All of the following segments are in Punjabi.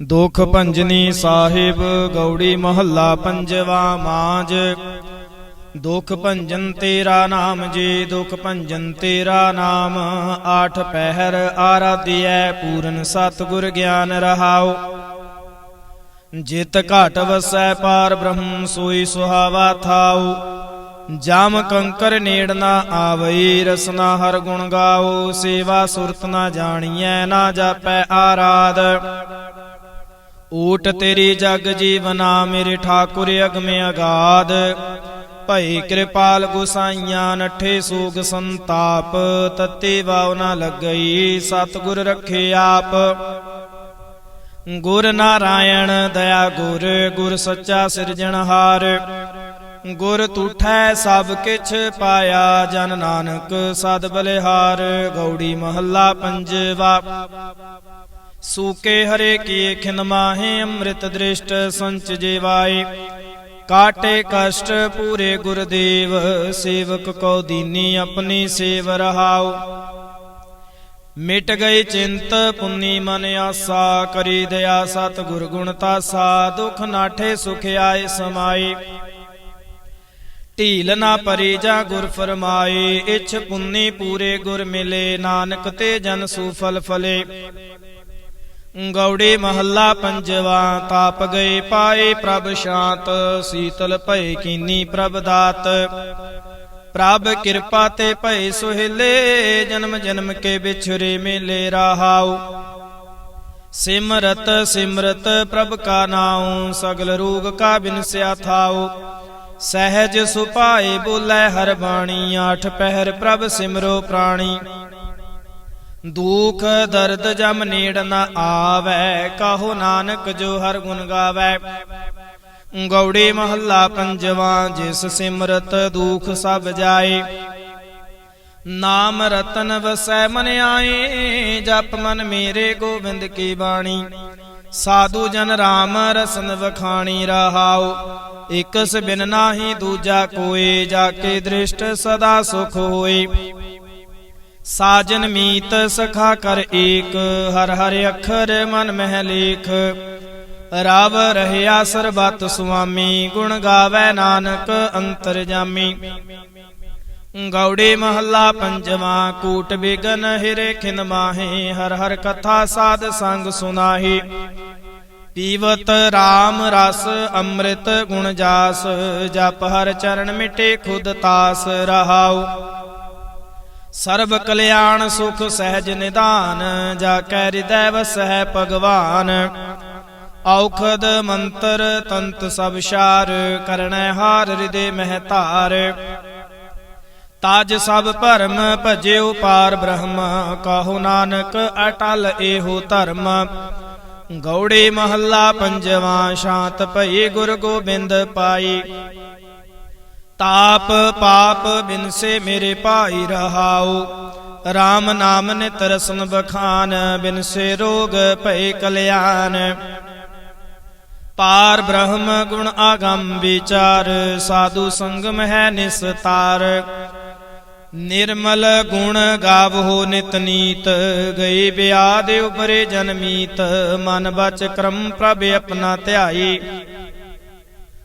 ਦੁਖ ਭੰਜਨੀ ਸਾਹਿਬ, ਗੌੜੀ ਮਹੱਲਾ ਪੰਜਵਾ ਮਾਂਜ ਦੁਖ ਭੰਜਨ ਤੇਰਾ ਨਾਮ ਜੀ, ਦੁਖ ਭੰਜਨ ਤੇਰਾ ਨਾਮ। ਆਠ ਪਹਿਰ ਆਰਾਧਿਐ, ਪੂਰਨ ਸਤਿਗੁਰ ਗਿਆਨ ਰਹਾਉ। ਜਿਤ ਘਟ ਵਸੈ, ਪਾਰ ਬ੍ਰਹਮ ਸੋਈ ਸੁਹਾਵਾ ਥਾਉ। ਜਾਮ ਕੰਕਰ ਨੇੜ ਨਾ ਆਵਈ, ਰਸਨਾ ਹਰ ਗੁਣ ਗਾਓ ਸੇਵਾ ਸੁਰਤ ਨਾ ਜਾਣੀਐ, ਨਾ ਜਾਪੈ ਆਰਾਧ। ਊਟ ਤੇਰੀ ਜਗ ਜੀਵਨਾ ਮੇਰੇ ਠਾਕੁਰ ਅਗਮੇ ਅਗਾਧ ਭਈ ਕਿਰਪਾਲ ਗੁਸਾਈਆਂ, ਨੱਠੇ ਸੂਗ ਸੰਤਾਪ, ਤਤੇ ਵਾਉ ਨਾ ਲੱਗਈ, ਸਤਿਗੁਰ ਰੱਖੇ ਆਪ। ਗੁਰ ਨਾਰਾਇਣ, ਦਇਆ ਗੁਰ ਗੁਰ ਸੱਚਾ ਸਿਰਜਣਹਾਰ ਗੁਰ ਤੁਠੈ ਸਭ ਕਿਛ ਪਾਇਆ, ਜਨ ਨਾਨਕ ਸਦ ਬਲਿਹਾਰ। ਗੌੜੀ ਮਹੱਲਾ ਪੰਜਵਾ। ਸੂਕੇ ਹਰੇ ਕੀ ਖਿਨ ਮਾਹੇ, ਅੰਮ੍ਰਿਤ ਦ੍ਰਿਸ਼ਟ ਸੰਚ ਜੀਵਾਏ। ਕਾਟੇ ਕਸ਼ਟ ਪੂਰੇ ਗੁਰਦੇਵ, ਸੇਵਕ ਕੋ ਦੀਨੀ ਆਪਣੀ ਸੇਵ ਰਹਾਉ। ਮਿਟ ਗਈ ਚਿੰਤ, ਪੁੰਨੀ ਮਨ ਆਸਾ, ਕਰੀ ਦਇਆ ਸਤ ਗੁਰ ਗੁਣ ਤਾਸਾ, ਦੁਖ ਨਾਠੇ ਸੁਖ ਆਏ ਸਮਾਏ। ਢੀਲ ਨਾ ਪਰੀ ਜਾ ਗੁਰ ਫਰਮਾਏ, ਇਛ ਪੁੰਨੀ ਪੂਰੇ ਗੁਰ ਮਿਲੇ, ਨਾਨਕ ਤੇ ਜਨ ਸੂਫਲ ਫਲੇ। ਗੌੜੇ ਮਹੱਲਾ ਪੰਜਵਾ, ਤਾਪ ਗਏ ਪਾਏ ਪ੍ਰਭ ਸ਼ਾਂਤ, ਸੀਤਲ ਭਏ ਕੀਨੀ ਪ੍ਰਭ ਦਾਤ। ਪ੍ਰਭ ਕਿਰਪਾ ਤੇ ਭਏ ਸੁਹੇਲੇ, ਜਨਮ ਜਨਮ ਕੇ ਵਿਛਰੇ ਮੇਲੇ ਰਹਾਉ। ਸਿਮਰਤ ਸਿਮਰਤ ਪ੍ਰਭ ਕਾ ਨਾਉ, ਸਗਲ ਰੂਗ ਕਾ ਬਿਨਸਿਆ ਥਾਉ। ਸਹਿਜ ਸੁਪਾਏ ਬੋਲੇ ਹਰ ਬਾਣੀ, ਆਠ ਪਹਿਰ ਪ੍ਰਭ ਸਿਮਰੋ ਪ੍ਰਾਣੀ। ਦੁਖ ਦਰਦ ਜਮ ਨੇੜ ਨ ਆਵੈ, ਕਾਹੋ ਨਾਨਕ ਜੋ ਹਰ ਗੁਣ ਗਾਵੈ। ਗੌੜੀ ਮਹੱਲਾ ਪੰਜਵਾ, ਜਿਸ ਸਿਮਰਤ ਦੁਖ ਸਭ ਜਾਏ। ਨਾਮ ਰਤਨ ਵਸੈ ਮਨ ਆਏ, ਜਪ ਮਨ ਮੇਰੇ ਗੋਬਿੰਦ ਕੀ ਬਾਣੀ। ਸਾਧੂ ਜਨ ਰਾਮ ਰਸਨ ਵਖਾਣੀ ਰਹਾਉ, ਇਕਸ ਬਿਨ ਨਾਹੀ ਦੂਜਾ ਕੋਏ, ਜਾ ਕੇ ਦ੍ਰਿਸ਼ਟ ਸਦਾ ਸੁਖ ਹੋਏ। ਸਾਜਨ ਮੀਤ ਸਖਾ ਕਰ ਏਕ, ਹਰ ਹਰ ਅੱਖਰ ਮਨ ਮਹਿ ਲੇਖ। ਰਵ ਰਹਿਆ ਸਰਬਤ ਸੁਆਮੀ, ਗੁਣ ਗਾਵੇ ਨਾਨਕ ਅੰਤਰ ਜਾਮੀ। ਗੌੜੇ ਮਹੱਲਾ ਪੰਜਵਾ, ਕੂਟ ਬਿਗਨ ਹਿਰੇ ਖਿਨ ਮਾਹੇ, ਹਰ ਹਰ ਕਥਾ ਸਾਧ ਸੰਗ ਸੁਨਾਹੀ। ਪੀਵਤ RAM ਰਸ, ਅੰਮ੍ਰਿਤ ਗੁਣ ਜਾਸ, ਜਪ ਹਰ ਚਰਨ ਮਿਟੇ ਖੁਦ ਤਾਸ, ਰਹਾਉ। ਸਰਬ ਕਲਿਆਣ ਸੁਖ ਸਹਿਜ ਨਿਦਾਨ ਜਾ ਕੈ ਹਿਰਦੈ ਵਸੈ ਭਗਵਾਨ। ਔਖਦ ਮੰਤਰ ਤੰਤ ਸਭ ਸ਼ਾਰ ਕਰਣੈ ਹਾਰ ਹਿਰਦੇ ਮਹਿ ਧਾਰ ਤਾਜ ਸਭ ਭਰਮ ਭਜਿਓ ਪਾਰ ਬ੍ਰਹਮ ਕਹੋ ਨਾਨਕ ਅਟਲ ਏਹੋ ਧਰਮ। ਗੌੜੇ ਮਹੱਲਾ ਪੰਜਵਾ, ਸ਼ਾਂਤ ਭਈ ਗੁਰ ਗੋਬਿੰਦ ਪਾਈ। ਤਾਪ ਪਾਪ ਬਿਨਸੇ ਮੇਰੇ ਭਾਈ ਰਹਾਉ। RAM ਨਾਮ ਨਿਤ ਰਸਨ ਬਖਾਨ ਬਿਨਸੇ ਰੋਗ ਭਏ ਕਲਿਆਣ। ਪਾਰ ਬ੍ਰਹਮ ਗੁਣ ਆਗਮ ਵਿਚਾਰ, ਸਾਧੂ ਸੰਗਮ ਹੈ ਨਿਸਤਾਰ। ਨਿਰਮਲ ਗੁਣ ਗਾਵੋ ਨਿਤ ਨੀਤ ਗਈ ਬਿਆਦ ਉਪਰੇ ਜਨਮੀਤ ਮਨ ਬਚ ਕਰਮ ਪ੍ਰਭ ਆਪਣਾ ਧਿਆਈ।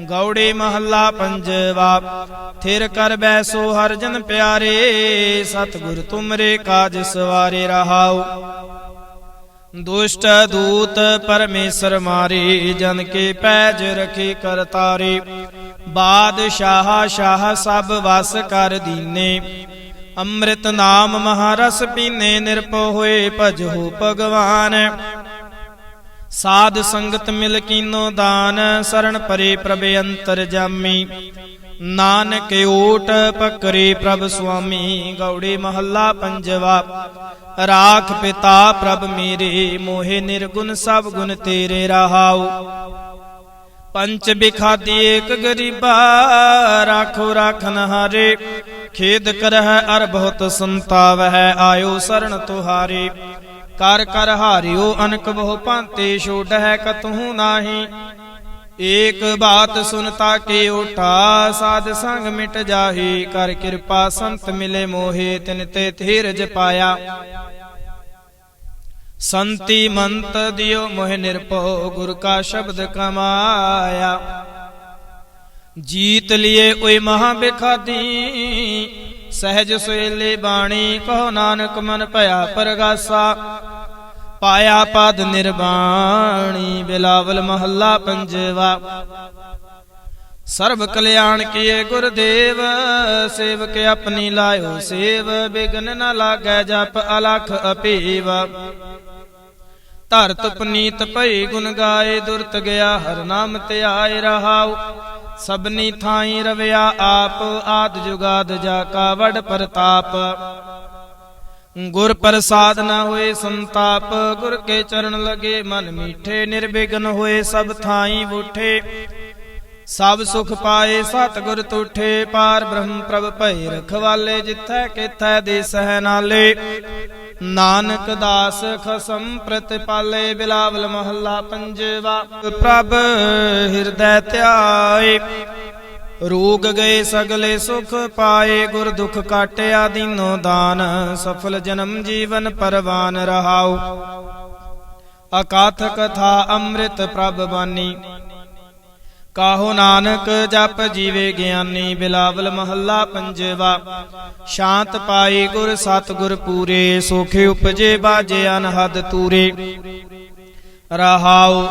ਗੌੜੇ ਮਹੱਲਾ ਪੰਜਵਾ, ਥਿਰ ਕਰ ਬੈਸੋ ਹਰ ਜਨ ਪਿਆਰੇ, ਸਤਿਗੁਰ ਤੁਮਰੇ ਕਾਜ ਸਵਾਰੇ ਰਹਾਓ ਦੁਸ਼ਟ ਦੂਤ ਪਰਮੇਸ਼ਰ ਮਾਰੇ, ਜਨ ਕੇ ਪੈਜ ਰਖੇ ਕਰਤਾਰੇ ਬਾਦਸ਼ਾਹ ਸ਼ਾਹ ਸਭ ਵਸ ਕਰ ਦੀਨੇ। ਅੰਮ੍ਰਿਤ ਨਾਮ ਮਹਾਰਸ ਪੀਨੇ ਨਿਰਭਉ ਹੋਏ, ਭਜੋ ਭਗਵਾਨ। ਸਾਧ ਸੰਗਤ ਮਿਲ ਕੀਨੋ ਦਾਨ ਸਰਣ ਪਰੇ ਪ੍ਰਭ ਅੰਤਰ ਜਾਮੀ। ਨਾਨਕ ਓਟ ਪਕਰੇ ਪ੍ਰਭ ਸੁਆਮੀ, ਗੌੜੇ ਮਹੱਲਾ ਪੰਜਵਾ। ਰਾਖ ਪਿਤਾ ਪ੍ਰਭ ਮੇਰੇ, ਮੋਹਿ ਨਿਰਗੁਣ ਸਭ ਗੁਣ ਤੇਰੇ ਰਹਾਉ। ਪੰਚ ਬਿਖਾਦੀ ਏਕ ਗਰੀਬਾ, ਰਾਖੋ ਰਾਖਨ ਹਾਰੇ। ਖੇਦ ਕਰਹਿ ਅਰ ਬਹੁਤ ਸੰਤਾਵ ਹੈ ਆਇਓ ਸਰਣ ਤੁਹਾਰੇ। ਕਰ ਕਰ ਹਾਰਿਓ ਅਨਕ ਬਹੁ ਭਾਂਤੇ ਛੋੜ ਹੈ ਕਤਹੂ ਨਾਹੀ। ਏਕ ਬਾਤ ਸੁਨਤਾ ਕੇ ਉਠਾ, ਸਾਧ ਸੰਗ ਮਿਟ ਜਾਹੀ। ਕਰ ਕਿਰਪਾ ਸੰਤ ਮਿਲੇ ਮੋਹੇ, ਤਿਨ ਤੇ ਧੀਰਜ ਪਾਇਆ। ਸੰਤੀ ਮੰਤ ਦਿਓ ਮੋਹਿ ਨਿਰਭਉ, ਗੁਰ ਕਾ ਸ਼ਬਦ ਕਮਾਇਆ। ਜੀਤ ਲਿਏ ਓਏ ਮਹਾ ਬਿਖਾਦੀ, ਸਹਿਜ ਸੁਏਲੇ ਬਾਣੀ, ਕਹੋ ਨਾਨਕ ਮਨ ਭਇਆ ਪਰਗਾਸਾ। ਪਾਇਆ ਪਦ ਨਿਰਵਾਣੀ, ਬਿਲਾਵਲ ਮਹੱਲਾ ਪੰਜਵਾ। ਸਰਬ ਕਲਿਆਣ ਕੀਏ ਗੁਰਦੇਵ, ਸੇਵਕ ਆਪਣੀ ਲਾਇਓ ਸੇਵ, ਬਿਗਨ ਨ ਲਾਗੈ ਜਪ ਅਲਖ ਅਪੀਵ। ਧਰਤ ਪਨੀਤ ਭਈ ਗੁਣ ਗਾਏ, ਦੁਰਤ ਗਿਆ ਹਰ ਨਾਮ ਤੇ ਆਏ ਰਹਾਉ। ਸਭਨੀ ਥਾਈ ਰਵਿਆ ਆਪ, ਆਦ ਜੁਗਾਦ ਜਾ ਕਾ ਵਡ ਪ੍ਰਤਾਪ। ਗੁਰ ਪ੍ਰਸਾਦ ਨਾ ਹੋਏ ਸੰਤਾਪ, ਗੁਰ ਕੇ ਚਰਨ ਲਗੇ ਮਨ ਮੀਠੇ ਨਿਰਬਿਘਨ ਹੋਏ ਸਭ ਥਾਈ ਬੂਠੇ। ਸਭ ਸੁਖ ਪਾਏ, ਸਤਿਗੁਰ ਤੁਠੇ, ਪਾਰ ਬ੍ਰਹਮ ਪ੍ਰਭ ਭਈ ਰਖਵਾਲੇ ਜਿਥੈ ਕਿਥੈ ਦੇ ਸਹਿ ਨਾਲੇ। ਨਾਨਕ ਦਾਸ ਖਸਮ ਪ੍ਰਤਿਪਾਲੇ, ਬਿਲਾਵਲ ਮਹੱਲਾ ਪੰਜਵਾ। ਪ੍ਰਭ ਹਿਰਦੈ ਧਿਆਏ। ਰੋਗ ਗਏ ਸਗਲੇ ਸੁਖ ਪਾਏ, ਗੁਰ ਦੁਖ ਕਾਟਿਆ ਦੀਨੋ ਦਾਨ, ਸਫਲ ਜਨਮ ਜੀਵਨ ਪਰਵਾਨ ਰਹਾਉ। ਅਕਾਥ ਕਥਾ ਅੰਮ੍ਰਿਤ ਪ੍ਰਭ ਬਾਨੀ। ਕਾਹੋ ਨਾਨਕ ਜਪ ਜੀਵੇ ਗਿਆਨੀ, ਬਿਲਾਵਲ ਮਹੱਲਾ ਪੰਜਵਾ। ਸ਼ਾਂਤ ਪਾਈ ਗੁਰ ਸਤਿਗੁਰ ਪੂਰੇ, ਸੋਖੇ ਉਪਜੇ ਬਾਜੇ ਅਨਹਦ ਤੂਰੇ। ਰਹਾਉ,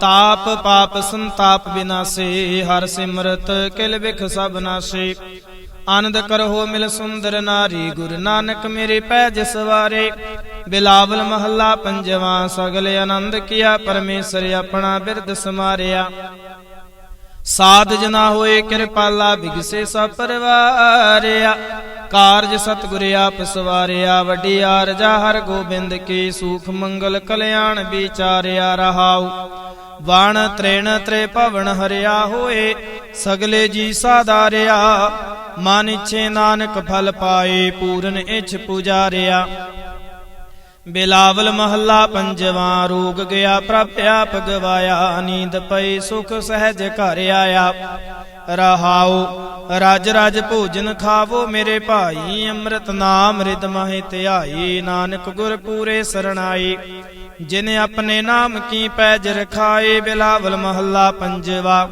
ਤਾਪ ਪਾਪ ਸੰਤਾਪ ਬਿਨਾਸੇ, ਹਰ ਸਿਮਰਤ ਕਿਲ ਵਿਖ ਸਭ ਨਾਸੇ। ਆਨੰਦ ਕਰੋ ਮਿਲ ਸੁੰਦਰ ਨਾਰੀ, ਗੁਰ ਨਾਨਕ ਮੇਰੇ ਪੈ ਜਿਸ ਵਾਰੇ। ਬਿਲਾਵਲ ਮਹੱਲਾ ਪੰਜਵਾ, ਸਗਲੇ ਆਨੰਦ ਕੀਆ ਪਰਮੇਸ਼ਰ ਆਪਣਾ ਬਿਰਦ ਸਮਾਰਿਆ। ਸਾਧ ਜਨਾ ਹੋਏ ਕਿਰਪਾਲਾ, ਬਿਗਸੇ ਸਭ ਪਰਵਾਰਿਆ। ਕਾਰਜ ਸਤਿਗੁਰ ਆਪ ਸਵਾਰਿਆ ਵੱਡੀ ਆਰਜਾ ਹਰ ਗੋਬਿੰਦ ਕੀ, ਸੂਖ ਮੰਗਲ ਕਲਿਆਣ ਵਿਚਾਰਿਆ ਰਹਾਉ। ਵਣ ਤ੍ਰਿਣ ਤ੍ਰੇ ਭਵਨ ਹਰਿਆ ਹੋਏ, ਸਗਲੇ ਜੀ ਸਾਧਾਰਿਆ। ਮਨ ਇਛੇ ਨਾਨਕ ਫਲ ਪਾਏ, ਪੂਰਨ ਇਛ ਪੁਜਾਰਿਆ। ਬਿਲਾਵਲ ਮਹੱਲਾ ਪੰਜਵਾ, ਰੋਗ ਗਿਆ ਪ੍ਰਭ ਆਪ ਗਵਾਇਆ, ਨੀਂਦ ਪਈ ਸੁਖ ਸਹਿਜ ਘਰ ਆਇਆ। ਰਹਾਉ ਰਾਜ ਰਾਜ ਭੋਜਨ ਖਾਵੋ ਮੇਰੇ ਭਾਈ, ਅੰਮ੍ਰਿਤ ਨਾਮ ਰਿਦ ਮਹਿ ਧਿਆਈ। ਨਾਨਕ ਗੁਰ ਪੂਰੇ ਸਰਣਾਈ। ਜਿਨ ਆਪਣੇ ਨਾਮ ਕੀ ਪੈਜ ਰਖਾਏ, ਬਿਲਾਵਲ ਮਹੱਲਾ ਪੰਜਵਾ।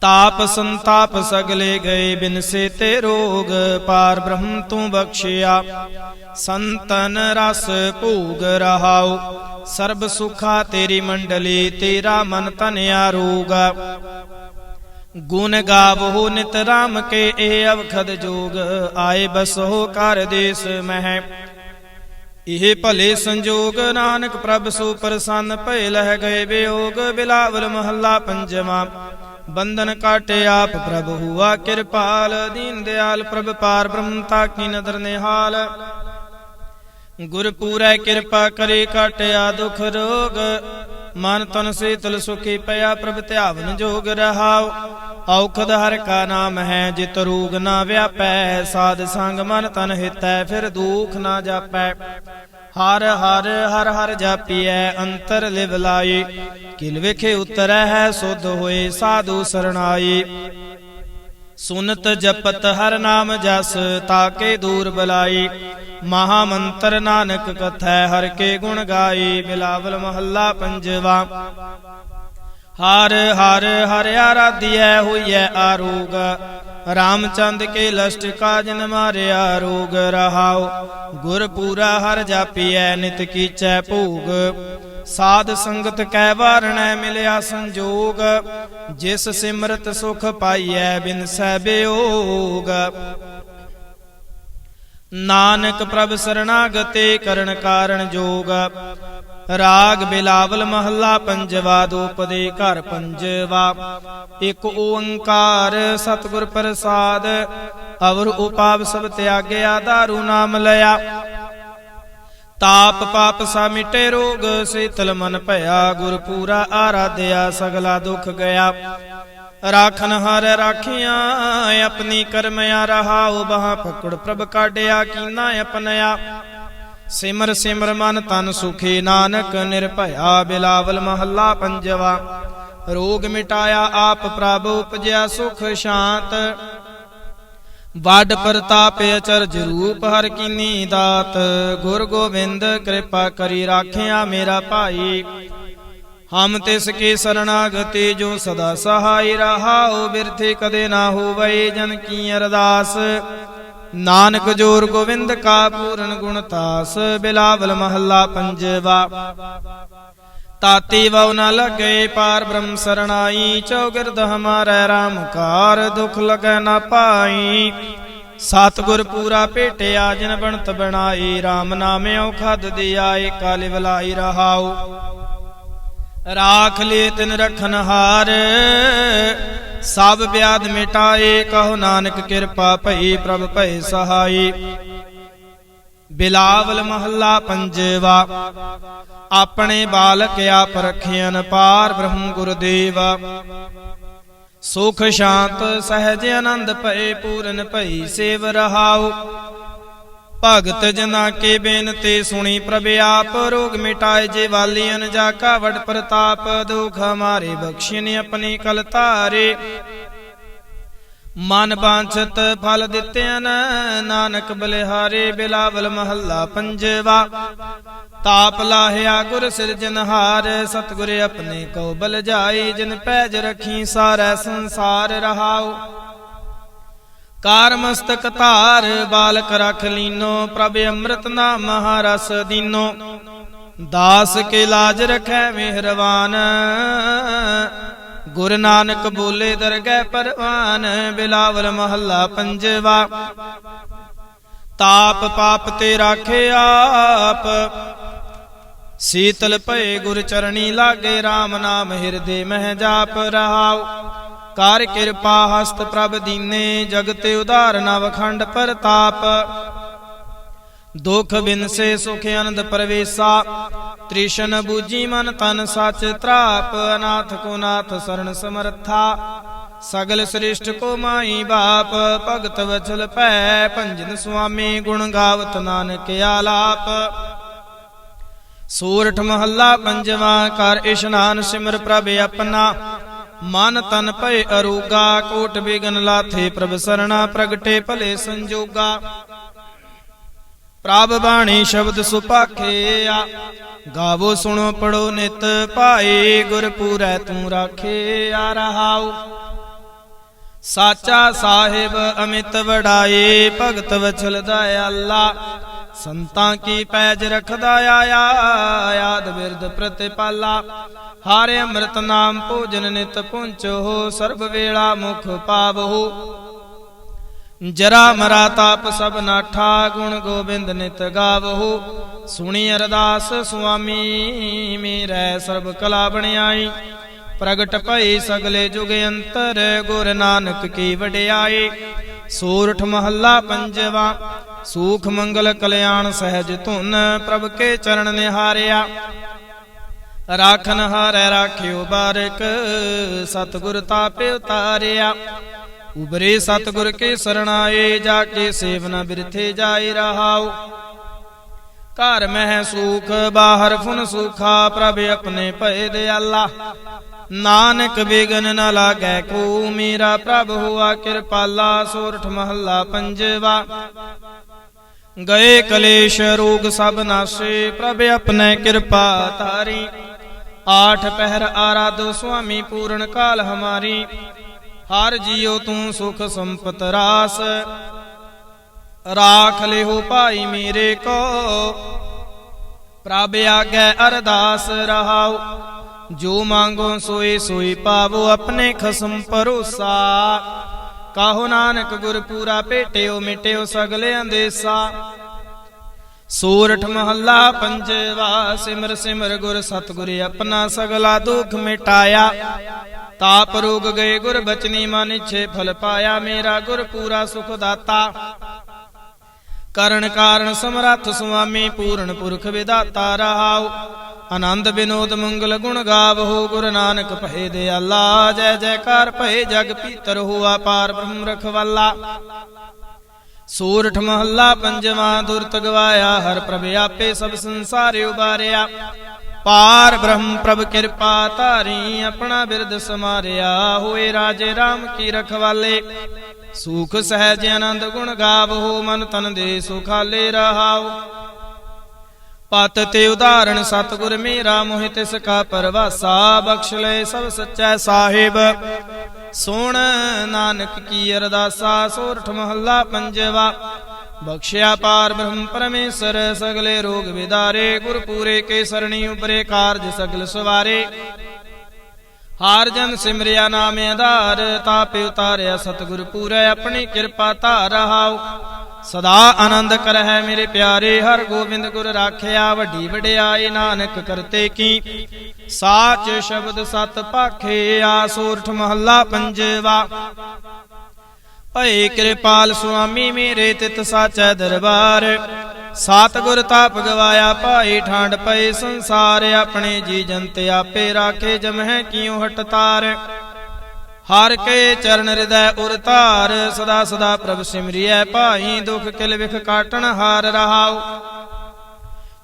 ਤਾਪ ਸੰਤਾਪ ਸਗਲੇ ਗਏ ਬਿਨਸੇ ਤੇ ਰੋਗ, ਪਾਰ ਬ੍ਰਹਮ ਤੂੰ ਬਖਸ਼ਿਆ। ਸੰਤਨ ਰਸ ਭੂਗ ਰਹਾਉ ਸਰਬ ਸੁਖਾ ਤੇਰੀ ਮੰਡਲੀ, ਤੇਰਾ ਮਨ ਤਨ ਆਰੋਗ ਗੁਣ ਗਾਵੋ ਨਿਤ ਰਾਮ ਕੇ ਇਹ ਅਵਖਦ ਜੋਗ, ਆਏ ਬਸੋ ਕਰ ਦੇਸ ਮਹਿ। ਇਹ ਭਲੇ ਸੰਜੋਗ, ਨਾਨਕ ਪ੍ਰਭ ਸੋ ਪ੍ਰਸੰਨ ਭਏ ਲਹਿ ਗਏ ਬਿਯੋਗ, ਬਿਲਾਵਲ ਮਹੱਲਾ ਪੰਜਵਾ। ਬੰਧਨ ਕਾਟੇ ਆਪ ਪ੍ਰਭ ਹੁਆ ਕਿਰਪਾਲ, ਦੀਨ ਦਿਆਲ ਪ੍ਰਭ ਪਾਰ ਬ੍ਰਹਮਤਾ ਕੀ ਨਦਰ ਨਿਹਾਲ। ਗੁਰ ਪੂਰੈ ਕਿਰਪਾ ਕਰੇ ਕਾਟਿਆ ਦੁਖ ਰੋਗ ਮਨ ਤਨ ਸੀਤਲ ਸੁਖੀ ਪਿਆ ਪ੍ਰਭ ਧਿਆਵਨ ਜੋਗ ਰਹਾਉ। ਔਖਦ ਹਰ ਕਾ ਨਾਮ ਹੈ, ਜਿਤ ਰੂਗ ਨਾ ਵਿਆਪੈ। ਸਾਧ ਸੰਗ ਮਨ ਤਨ ਹਿਤੈ, ਫਿਰ ਦੁਖ ਨਾ ਜਾਪੈ। ਹਰ ਹਰ ਹਰ ਹਰ ਜਾਪੀਐ, ਅੰਤਰ ਲਿਵ ਲਾਈ। ਕਿਲ ਵਿਖੇ ਉਤਰੈ ਹੈ, ਸੁਧ ਹੋਏ ਸਾਧੂ ਸਰਣਾਈ। ਸੁਨਤ ਜਪਤ ਹਰ ਨਾਮ ਜਸ, ਤਾਕੇ ਦੂਰ ਬਲਾਈ। ਮਹਾ ਮੰਤਰ ਨਾਨਕ ਕਥੈ, ਹਰ ਕੇ ਗੁਣ ਗਾਈ ਬਿਲਾਵਲ ਮਹੱਲਾ ਪੰਜਵਾ। ਹਰ ਹਰ ਹਰ ਆਰਾਧਿਐ, ਹੋਈਐ ਆਰੋਗ। ਰਾਮਚੰਦ ਕੇ ਲਸ਼ਟ ਕਾਜਨ ਮਾਰਿਆ ਰੋਗ ਰਹਾਉ, ਗੁਰ ਪੂਰਾ ਹਰ ਜਾਪੀਐ, ਨਿਤ ਕੀਚੈ ਭੂਗ। ਸਾਧ ਸੰਗਤ ਕੈ ਵਾਰਣੈ ਮਿਲਿਆ ਸੰਜੋਗ, ਜਿਸ ਸਿਮਰਤ ਸੁਖ ਪਾਈਐ ਬਿਨ ਸਹਿ ਬਿਯੋਗ ਨਾਨਕ ਪ੍ਰਭ ਸਰਣਾਗਤੇ ਕਰਨ ਕਾਰਨ ਜੋਗ, ਰਾਗ ਬਿਲਾਵਲ ਮਹੱਲਾ ਪੰਜਵਾ ਦੂਪਦੇ ਘਰ ਪੰਜਵਾ। ਇੱਕ ਓੰਕਾਰ ਸਤਿਗੁਰ ਪ੍ਰਸਾਦ, ਅਵਰ ਉਪਾਵ ਸਭ ਤਿਆਗਿਆ, ਦਾਰੂ ਨਾਮ ਲਿਆ। ਤਾਪ ਪਾਪ ਸਾ ਮਿਟੇ ਰੋਗ, ਸੀਤਲ ਮਨ ਭਇਆ, ਗੁਰ ਪੂਰਾ ਆਰਾਧਿਆ, ਸਗਲਾ ਦੁਖ ਗਿਆ। ਰਾਖਨ ਹਰ ਰਾਖਿਆ, ਆਪਣੀ ਕਰਮਿਆ ਰਹਾਉ, ਬਹਾ ਪਕੜ ਪ੍ਰਭ ਕਾਢਿਆ, ਕੀਨਾ ਆਪਨਿਆ ਸਿਮਰ ਸਿਮਰ ਮਨ ਤਨ ਸੁਖੀ, ਨਾਨਕ ਨਿਰਭਇਆ, ਬਿਲਾਵਲ ਮਹੱਲਾ ਪੰਜਵਾ। ਰੋਗ ਮਿਟਾਇਆ, ਆਪ ਪ੍ਰਭ ਉਪਜਿਆ, ਸੁਖ ਸ਼ਾਂਤ। ਵੱਡ ਪ੍ਰਤਾਪ ਅਚਰਜ ਰੂਪ ਹਰ ਕੀਨੀ ਦਾਤ। ਗੁਰ ਗੋਬਿੰਦ ਕਿਰਪਾ ਕਰੀ ਰਾਖਿਆ ਮੇਰਾ ਭਾਈ। ਹਮ ਤਿਸ ਕੀ ਸਰਣਾਗਤੀ ਜੋ ਸਦਾ ਸਹਾਈ ਰਹਾਉ ਬਿਰਥੇ ਕਦੇ ਨਾ ਹੋਵੇ ਜਨ ਕੀ ਅਰਦਾਸ। ਨਾਨਕ ਜੋਰ ਗੋਬਿੰਦ ਕਾ ਪੂਰਨ ਗੁਣ ਤਾਸ, ਬਿਲਾਵਲ ਮਹੱਲਾ ਪੰਜਵਾ। ਤਾਤੀ ਵਉ ਨ ਲਗੇ ਪਾਰ ਬ੍ਰਹਮ ਸਰਣਾਈ, ਚੌਗਿਰਦ ਹਮਾਰੇ RAM ਕਾਰ, ਦੁਖ ਲਗੈ ਨਾ ਪਾਈ। ਸਤਿਗੁਰ ਪੂਰਾ ਭੇਟਿਆ, ਜਿਨ ਬਣਤ ਬਣਾਈ RAM ਨਾਮੇ ਔਖਦ ਦਿਆਏ, ਕਾਲੇ ਵਲਾਈ ਰਹਾਉ। ਰਾਖ ਲੇ ਤਿਨ ਰਖਨ ਹਾਰ, ਸਭ ਬਿਆਦ ਮਿਟਾਏ, ਕਹੋ ਨਾਨਕ ਕਿਰਪਾ ਭਈ ਪ੍ਰਭ ਭਏ ਸਹਾਈ। ਬਿਲਾਵਲ ਮਹੱਲਾ ਪੰਜਵਾ, ਆਪਣੇ ਬਾਲਕ ਆਪ ਰਖਿਆਨ ਪਾਰ ਬ੍ਰਹਮ ਗੁਰਦੇਵ। ਸੁਖ ਸ਼ਾਂਤ ਸਹਿਜ ਆਨੰਦ ਭਏ ਪੂਰਨ ਭਈ ਸੇਵ ਰਹਾਉ। ਭਗਤ ਜਨਾ ਕੇ ਬੇਨਤੀ ਸੁਣੀ ਪ੍ਰਭ ਆਪ, ਰੋਗ ਮਿਟਾਏ ਜੇ ਵਾਲੀਨ ਜਾ ਕਾ ਵਡ ਪ੍ਰਤਾਪ, ਦੁਖ ਹਮਾਰੇ ਬਖਸ਼ਿਨ ਆਪਣੀ ਕਲ ਤਾਰੇ ਮਨ ਬਾਂਛਤ ਫਲ ਦਿੱਤਿਆਨ ਨਾਨਕ ਬਲਿਹਾਰੇ ਬਿਲਾਵਲ ਮਹੱਲਾ ਪੰਜਵਾ। ਤਾਪ ਲਾਹਿਆ ਗੁਰ ਸਿਰਜਨਹਾਰ ਸਤਿਗੁਰ ਆਪਣੇ ਕੋ ਬਲ ਜਾਈ ਜਿਨ ਪੈਜ ਰਖੀ ਸਾਰਾ ਸੰਸਾਰ ਰਹਾਉ। ਕਾਰ ਮਸਤਕ ਧਾਰ, ਬਾਲਕ ਰਖ ਲੀਨੋ, ਪ੍ਰਭ ਅੰਮ੍ਰਿਤ ਨਾਮ ਮਹਾਰਸ ਦੀਨੋ। ਦਾਸ ਕੇ ਲਾਜ ਰਖੈ ਮਿਹਰਵਾਨ। ਗੁਰ ਨਾਨਕ ਬੋਲੇ ਦਰਗਹਿ ਪਰਵਾਨ, ਬਿਲਾਵਲ ਮਹੱਲਾ ਪੰਜਵਾ। ਤਾਪ ਪਾਪ ਤੇ ਰਾਖੇ ਆਪ। ਸੀਤਲ ਭਏ ਗੁਰ ਚਰਣੀ ਲਾਗੇ RAM ਨਾਮ ਹਿਰਦੇ ਮਹਿ ਜਾਪ ਰਹਾਉ। ਕਰ ਕਿਰਪਾ ਹਸਤ ਪ੍ਰਭ ਦੀਨੇ, ਜਗਤ ਉਧਾਰ ਵਖੰਡ ਖੰਡ ਪ੍ਰਤਾਪ। ਦੁਖ ਬਿਨਸੇ ਸੁਖ ਆਨੰਦ ਪਰਵੇਸਾ। ਤ੍ਰਿਸ਼ਨ ਬੂਜੀ ਮਨ ਤਨ ਸਚ ਤ੍ਰਾਪ, ਅਨਾਥ ਕੋ ਨਾਥ ਸਰਣ ਸਮਰਥਾ। ਸਗਲ ਸ੍ਰਿਸ਼ਟ ਕੋ ਮਾਈ ਬਾਪ, ਭਗਤ ਵਚਲ ਭੈ, ਭੰਜਨ ਸੁਆਮੀ ਗੁਣ ਗਾਵਤ ਨਾਨਕ ਆਲਾਪ। ਸੂਰਠ ਮਹੱਲਾ ਪੰਜਵਾ, ਕਰ ਇਸ਼ਨਾਨ ਸਿਮਰ ਪ੍ਰਭ ਆਪਣਾ। ਮਨ ਤਨ ਭਏ ਅਰੂਗਾ, ਕੋਟ ਬਿਗਨ ਲਾਥੇ ਪ੍ਰਭ ਸਰਣਾ, ਪ੍ਰਗਟੇ ਭਲੇ ਸੰਜੋਗਾ। ਪ੍ਰਭ ਬਾਣੀ ਸ਼ਬਦ ਸੁਪਾਖੇ ਆ। ਗਾਵੋ ਸੁਣੋ ਪੜੋ ਨਿਤ ਭਾਏ ਗੁਰ ਤੂੰ ਰਾਖੇ ਆ ਰਹਾਉ ਸਾਚਾ ਸਾਹਿਬ ਅਮਿਤ ਵਡਾਏ, ਭਗਤ ਵਛਲ ਦਇਆਲਾ ਸੰਤਾਂ ਕੀ ਪੈਜ ਰਖਦਾ ਆਇਆ ਆਦ ਬਿਰਦ ਪ੍ਰਤਿਪਾਲਾ। ਹਾਰੇ ਅੰਮ੍ਰਿਤ ਨਾਮ ਭੋਜਨ ਨਿਤ ਪੁੰਚੋ ਸਰਬ ਵੇਲਾ ਮੁਖ ਪਾਵਹੁ। ਜਰਾ ਮਰਾ ਤਾਪ ਸਭ ਨਾਠਾ, ਗੁਣ ਗੋਬਿੰਦ ਨਿਤ ਗਾਵਹੁ। ਸੁਣੀ ਅਰਦਾਸ ਸੁਆਮੀ, ਮੇਰੇ ਸਰਬ ਕਲਾ ਬਣਾਈ ਪ੍ਰਗਟ ਭਈ ਸਗਲੇ ਜੁਗ ਅੰਤਰ, ਗੁਰ ਨਾਨਕ ਕੀ ਵਡਿਆਈ। ਸੂਰਠ ਮਹੱਲਾ ਪੰਜਵਾ, ਸੂਖ ਮੰਗਲ ਕਲਿਆਣ ਸਹਿਜ ਧੁਨ, ਪ੍ਰਭ ਕੇ ਚਰਨ ਨਿਹਾਰਿਆ। ਰਾਖਨ ਹਾਰੈ ਰਾਖਿਓ ਬਾਰਕ, ਸਤਿਗੁਰ ਤਾਪੇ ਉਤਾਰਿਆ। ਉਬਰੇ ਸਤਿਗੁਰ ਕੇ ਸਰਣਾਏ ਜਾ ਕੇ ਸੇਵਨਾ ਬਿਰਥੇ ਜਾਈ ਰਹਾਉ। ਘਰ ਮਹਿ ਸੁਖ, ਬਾਹਰ ਫੁਨ ਸੁਖਾ, ਪ੍ਰਭ ਆਪਣੇ ਭਏ ਦਿਆਲਾ। ਨਾਨਕ ਬਿਗਨ ਨ ਲਾਗੈ ਕੋ ਮੇਰਾ, ਪ੍ਰਭ ਹੁਆ ਕਿਰਪਾਲਾ, ਸੋਰਠ ਮਹੱਲਾ ਪੰਜਵਾ। ਗਏ ਕਲੇਸ਼, ਰੋਗ ਸਭ ਨਾਸੇ, ਪ੍ਰਭ ਆਪਣੇ ਕਿਰਪਾ ਤਾਰੀ ਆਠ ਪਹਿਰ ਆਰਾਧੋ ਸੁਆਮੀ, ਪੂਰਨ ਕਾਲ ਹਮਾਰੀ। ਹਰ ਜੀਉ ਤੂੰ ਸੁਖ ਸੰਪਤ ਰਾਸ। ਰਾਖ ਲਿਓ ਭਾਈ ਮੇਰੇ ਕੋ, ਪ੍ਰਭ ਆਗੇ ਅਰਦਾਸ ਰਹਾਓ ਜੋ ਮੰਗੋ ਸੋਈ ਸੋਈ ਪਾਵੋ ਆਪਣੇ ਖਸਮ ਭਰੋਸਾ। ਕਾਹੋ ਨਾਨਕ ਗੁਰ ਪੂਰਾ ਭੇਟਿਓ ਮਿਟਿਓ ਸਗਲੇ ਅੰਦੇਸਾ ਸੂਰਠ ਮਹੱਲਾ ਪੰਜਵਾ, ਸਿਮਰ ਸਿਮਰ ਗੁਰ ਸਤਗੁਰ ਆਪਣਾ ਸਗਲਾ ਦੁਖ ਮਿਟਾਇਆ। ਤਾਪ ਰੋਗ ਗਏ ਗੁਰ ਬਚਨੀ ਮਨ ਇਛੇ ਫਲ ਪਾਇਆ, ਮੇਰਾ ਗੁਰ ਪੂਰਾ ਸੁਖ ਦਾਤਾ। ਕਰਨ ਕਾਰਨ ਸਮਰੱਥ ਸੁਆਮੀ ਪੂਰਨ ਪੁਰਖ ਵਿਦਾਤਾ ਰਹਾਉ। ਆਨੰਦ ਬਿਨੋਦ ਮੰਗਲ ਗੁਣ ਗਾਵਹੋ ਗੁਰ ਨਾਨਕ ਭਏ ਦਿਆਲਾ। ਜੈ ਜੈਕਾਰ ਭਏ ਜਗ ਪੀਤਰ ਹੋਆ, ਪਾਰ ਬ੍ਰਹਮ ਰਖਵਾਲਾ। ਸੂਰਠ ਮਹੱਲਾ ਪੰਜਵਾਂ ਦੁਰਤ ਗਵਾਇਆ ਹਰ ਪ੍ਰਭ ਆਪੇ ਸਭ ਸੰਸਾਰੇ ਉਬਾਰਿਆ। ਪਾਰ ਬ੍ਰਹਮ ਪ੍ਰਭ ਕਿਰਪਾ ਧਾਰੀ, ਆਪਣਾ ਬਿਰਦ ਸਮਾਰਿਆ। ਹੋਏ ਰਾਜੇ RAM ਕੀ ਰਖਵਾਲੇ। ਸੁਖ ਸਹਿਜ ਆਨੰਦ ਗੁਣ ਗਾਵ ਹੋ ਮਨ ਤਨ ਦੇ ਸੁਖਾਲੇ ਰਹਾਓ। ਪਤ ਤੇ ਉਦਾਹਰਣ, ਸਤਿਗੁਰ ਮੇਰਾ ਮੋਹਿ ਤਿਸ ਕਾ ਪਰਵਾਸਾ, ਬਖਸ਼ ਲੈ ਸਭ ਸੱਚਾ ਸਾਹਿਬ। ਸੋਣ ਨਾਨਕ ਕੀ ਅਰਦਾਸਾ, ਸੋਰਠ ਮਹੱਲਾ ਪੰਜਵਾ। ਬਖਸ਼ਿਆ ਪਾਰ ਬ੍ਰਹਮ ਪਰਮੇਸ਼ਰ, ਸਗਲੇ ਰੋਗ ਵਿਦਾਰੇ, ਗੁਰ ਪੂਰੇ ਕੇ ਸਰਣੀ ਉਪਰੇ ਕਾਰਜ ਸਗਲ ਸਵਾਰੇ। ਹਾਰ ਜਨ ਸਿਮਰਿਆ ਨਾਮ ਆਧਾਰ, ਤਾਪੇ ਉਤਾਰਿਆ ਸਤਿਗੁਰ ਪੂਰੇ, ਆਪਣੀ ਕਿਰਪਾ ਧਾਰ ਰਹਾਉ ਸਦਾ ਆਨੰਦ ਕਰਹਿ ਮੇਰੇ ਪਿਆਰੇ, ਹਰ ਗੋਬਿੰਦ ਗੁਰ ਰਾਖਿਆ, ਵੱਡੀ ਵਡਿਆਈ ਨਾਨਕ ਕਰਤੇ ਕੀ। ਸਾਚ ਸ਼ਬਦ ਸਤ ਭਾਖੇ ਆ ਮਹੱਲਾ ਪੰਜਵਾ। ਭਏ ਕਿਰਪਾਲ ਸੁਆਮੀ ਮੇਰੇ ਤਿਤ ਸਾਚੈ ਦਰਬਾਰ। ਸਾਤ ਗੁਰ ਤਾਪ ਗਵਾਇਆ ਭਾਈ ਠਾਂਡ ਪਏ ਸੰਸਾਰ ਆਪਣੇ ਜੀ ਜੰਤ ਆਪੇ ਰਾਖੇ, ਜਮਹਿ ਕਿਉ ਹਟ ਤਾਰ। ਹਰ ਕੇ ਚਰਨ ਹਿਰਦੈ ਉਰ ਧਾਰ, ਸਦਾ ਸਦਾ ਪ੍ਰਭ ਸਿਮਰਿਐ ਭਾਈ, ਦੁਖ ਕਿਲ ਵਿਖ ਕਾਟਣ ਹਾਰ ਰਹਾਉ।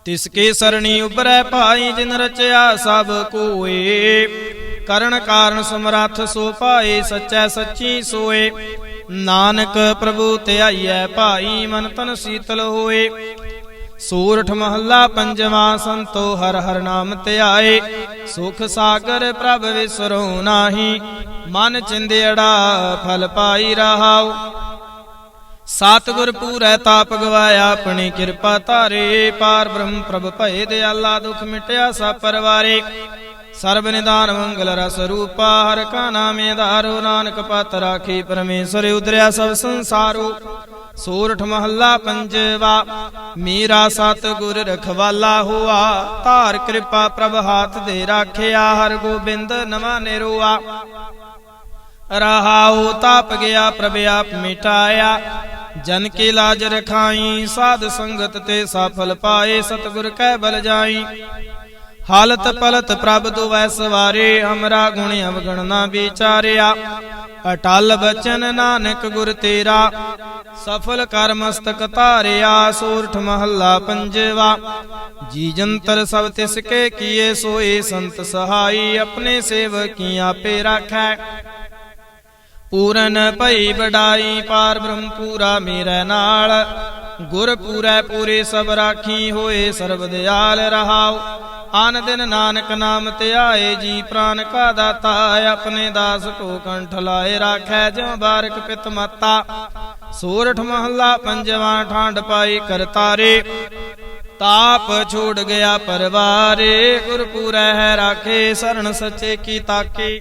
ਤਿਸ ਕੇ ਸਰਣੀ ਉਬਰੈ ਭਾਈ, ਜਿਨ ਰਚਿਆ ਸਭ ਕੋਏ। ਕਰਨ ਕਾਰਨ ਸਮਰੱਥ ਸੋ ਭਾਏ, ਸੱਚੈ ਸੱਚੀ ਸੋਏ। ਨਾਨਕ ਪ੍ਰਭੂ ਧਿਆਈਐ ਭਾਈ, ਮਨ ਤਨ ਸੀਤਲ ਹੋਏ। ਸੂਰਠ ਮਹੱਲਾ ਪੰਜਵਾਂ ਸੰਤੋ, ਹਰ ਹਰ ਨਾਮ ਧਿਆਏ। ਸੁਖ ਸਾਗਰ ਪ੍ਰਭ ਵਿਸਰੋ ਨਾਹੀ ਮਨ ਚਿੰਦੜਾ, ਫਲ ਪਾਈ ਰਹਾਉ। ਸਤਿਗੁਰ ਪੂਰੈ ਤਾਪ ਗਵਾਇਆ ਆਪਣੀ ਕਿਰਪਾ ਧਾਰੇ। ਪਾਰ ਬ੍ਰਹਮ ਪ੍ਰਭ ਭਏ, ਦਿਆਲਾ ਦੁਖ ਮਿਟਿਆ ਸਭ ਪਰਵਾਰੇ। ਸਰਬ ਨਿਦਾਨ ਮੰਗਲ ਰਸ ਰੂਪਾ, ਹਰ ਕਾ ਨਾਮੇ ਧਾਰੋ ਨਾਨਕ ਪਤ ਰਾਖੀ ਪਰਮੇਸ਼ਰ ਉਦਰਿਆ ਸਭ ਸੰਸਾਰੋ। ਸੂਰਠ ਮਹੱਲਾ ਪੰਜਵਾ, ਮੇਰਾ ਸਤ ਗੁਰ ਰਖਵਾਲਾ ਹੋਆ। ਧਾਰ ਕਿਰਪਾ ਪ੍ਰਭ ਹਾਥ ਦੇ ਰਾਖਿਆ, ਹਰ ਗੋਬਿੰਦ ਨਵਾਂ ਨਿਰੋਆ। ਰਹਾਉ ਤਾਪ ਗਿਆ ਪ੍ਰਭ ਆਪ ਮਿਟਾਇਆ। ਜਨ ਕੀ ਲਾਜ ਰਖਾਈ, ਸਾਧ ਸੰਗਤ ਤੇ ਸਫਲ ਪਾਏ, ਸਤਿਗੁਰ ਕਹਿ ਬਲ ਜਾਈ। ਹਾਲਤ ਪਲਤ ਪ੍ਰਭ ਦੁਵੈ ਸਵਾਰੇ ਹਮਰਾ ਗੁਣ ਅਵਗਣ ਨਾ ਵਿਚਾਰਿਆ। ਅਟਲ ਬਚਨ ਨਾਨਕ ਗੁਰ ਤੇਰਾ, ਸਫਲ ਕਰ ਮਸਤਕ ਧਾਰਿਆ, ਸੂਰਠ ਮਹੱਲਾ ਪੰਜਵਾ। ਜੀ ਜੰਤਰ ਸਭ ਤਿਸ ਕੇ ਕੀਏ, ਸੋਏ ਸੰਤ ਸਹਾਈ, ਆਪਣੇ ਸੇਵਕੀ ਆਪੇ ਰਾਖੈ। ਪੂਰਨ ਭਈ ਵਡਾਈ ਪਾਰ ਬ੍ਰਹਮ ਪੂਰਾ ਮੇਰੇ ਨਾਲ। ਗੁਰ ਪੂਰੈ ਪੂਰੇ ਸਭ ਰਾਖੀ ਹੋਏ, ਸਰਬ ਦਿਆਲ ਰਹਾਉ। ਆਨ ਦਿਨ ਨਾਨਕ ਨਾਮ ਧਿਆਏ ਜੀ ਪ੍ਰਾਨ ਕਾ ਦਾਤਾ ਆਪਣੇ ਦਾਸ ਕੋ ਕੰਠ ਲਾਏ, ਰਾਖੈ ਜਿਉ ਬਾਰਕ ਪਿਤ ਮਾਤਾ। ਸੂਰਠ ਮਹੱਲਾ ਪੰਜਵਾਂ ਠਾਂਡ ਪਾਈ ਕਰਤਾਰੇ ਤਾਪ ਛੋੜ ਗਿਆ ਪਰਵਾਰੇ ਗੁਰਪੂਰੈ ਹੈ ਰਾਖੇ ਸਰਣ ਸੱਚੇ ਕੀ ਤਾਕੇ।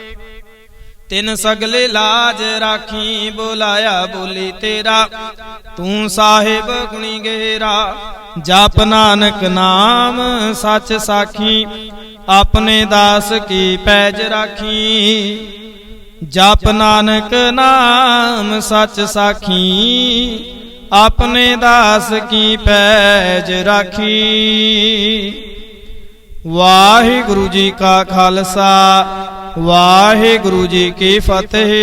ਤਿਨ ਸਗਲੇ ਲਾਜ ਰਾਖੀ, ਬੁਲਾਇਆ ਬੋਲੀ ਤੇਰਾ। ਤੂੰ ਸਾਹਿਬ ਗੁਣੀ ਗਹਿਰਾ, ਜਪ ਨਾਨਕ ਨਾਮ ਸੱਚ ਸਾਖੀ, ਆਪਣੇ ਦਾਸ ਕੀ ਪੈਜ ਰਾਖੀ। ਜਪ ਨਾਨਕ ਨਾਮ ਸੱਚ ਸਾਖੀ, ਆਪਣੇ ਦਾਸ ਕੀ ਪੈਜ ਰਾਖੀ। ਵਾਹਿਗੁਰੂ ਜੀ ਕਾ ਖਾਲਸਾ ਵਾਹਿਗੁਰੂ ਜੀ ਕੀ ਫਤਿਹ।